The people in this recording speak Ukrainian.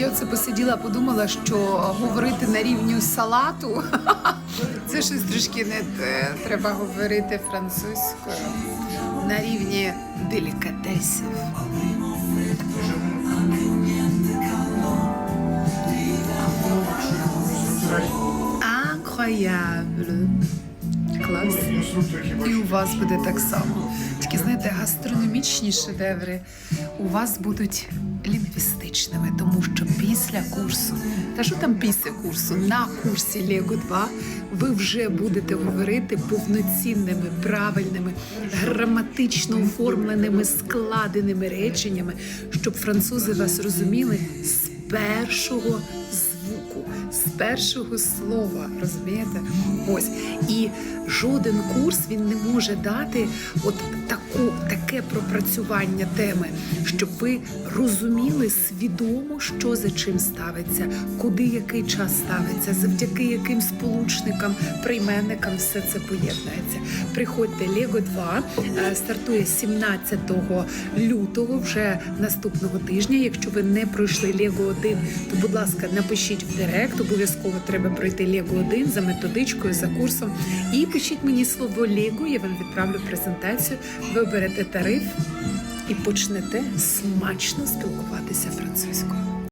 Я оце посиділа, подумала, що говорити на рівні салату це щось трошки не те. Треба говорити французькою на рівні делікатесів. Incroyable. Клас. І у вас буде так само. Тільки знаєте, гастрономічні шедеври у вас будуть лінгвістичними, тому що після курсу, та що там після курсу, на курсі Lego 2 ви вже будете говорити повноцінними, правильними, граматично оформленими, складеними реченнями, щоб французи вас розуміли з першого звуку, з першого слова. Розумієте? Ось і жоден курс він не може дати от таку таке пропрацювання теми, щоб ви розуміли свідомо, що за чим ставиться, куди який час ставиться, завдяки яким сполучникам, прийменникам все це поєднується. Приходьте Лего 2 е, стартує 17 лютого, вже наступного тижня. Якщо ви не пройшли Лего 1, то будь ласка, напишіть в директ. Обов'язково треба пройти Лего 1 за методичкою, за курсом. І пишіть мені слово Лего, я вам відправлю презентацію. Ви оберете тариф і почнете смачно спілкуватися французькою.